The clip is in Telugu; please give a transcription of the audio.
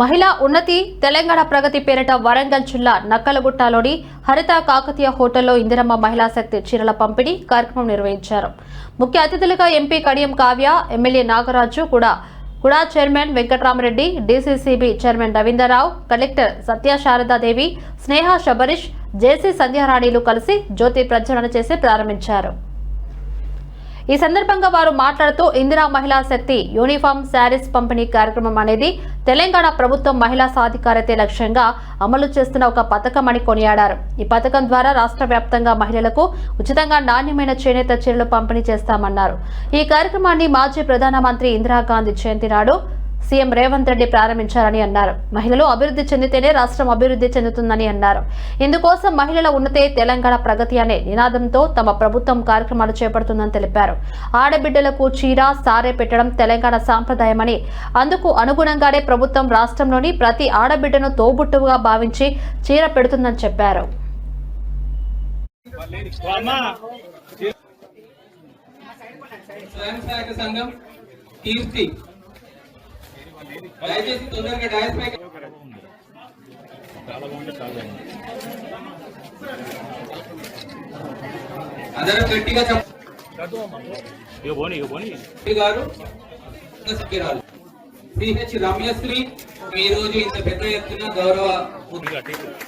మహిళా ఉన్నతి తెలంగాణ ప్రగతి పేరిట వరంగల్ జిల్లా నక్కలగుట్టలోని హరిత కాకతీయ హోటల్లో ఇందిరమ్మ మహిళా శక్తి చీరల పంపిణీ కార్యక్రమం నిర్వహించారు. ముఖ్య అతిథులుగా ఎంపీ కడియం కావ్య ఎమ్మెల్యే నాగరాజు కూడా KUDA chairman Venkatramareddy DCCB chairman Ravinderrao collector Satyasaradadevi Sneha Sabarish JC సంధ్యారాణిలు కలిసి జ్యోతి ప్రజ్వలన చేసి ప్రారంభించారు. ఈ సందర్భంగా వారు మాట్లాడుతూ ఇందిరా మహిళా శక్తి యూనిఫామ్ శారీస్ పంపిణీ కార్యక్రమం అనేది తెలంగాణ ప్రభుత్వం మహిళా సాధికారతే లక్ష్యంగా అమలు చేస్తున్న ఒక పథకం అని కొనియాడారు. ఈ పథకం ద్వారా రాష్ట్ర వ్యాప్తంగా మహిళలకు ఉచితంగా నాణ్యమైన చేనేత చీరలు పంపిణీ చేస్తామన్నారు. ఈ కార్యక్రమాన్ని మాజీ ప్రధానమంత్రి ఇందిరాగాంధీ జయంతి నాడు సీఎం రేవంత్ రెడ్డి ప్రారంభించారని అన్నారు. మహిళలు అభివృద్ధి చెందితేనే రాష్ట్రం అభివృద్ధి చెందుతుందని అన్నారు. ఇందుకోసం మహిళల ఉన్నతే తెలంగాణ ప్రగతి అనే నినాదంతో తమ ప్రభుత్వం కార్యక్రమాలు చేపడుతుందని తెలిపారు. ఆడబిడ్డలకు చీర సారే పెట్టడం తెలంగాణ సాంప్రదాయమని అందుకు అనుగుణంగానే ప్రభుత్వం రాష్ట్రంలోని ప్రతి ఆడబిడ్డను తోబుట్టువుగా భావించి చీర పెడుతుందని చెప్పారు. స్వయం సహాయక సంఘం కీర్తి దయచేసి తొందరగా డాయస్ పై అందరూ గట్టిగా ఇక పోనీ ఇక పోనీ చెప్పండి గారు సభ్యురాలు సిహెచ్ రమ్యశ్రీ ఈ రోజు ఇంత పెద్ద ఎత్తున గౌరవ ఇక అటు ఇటు.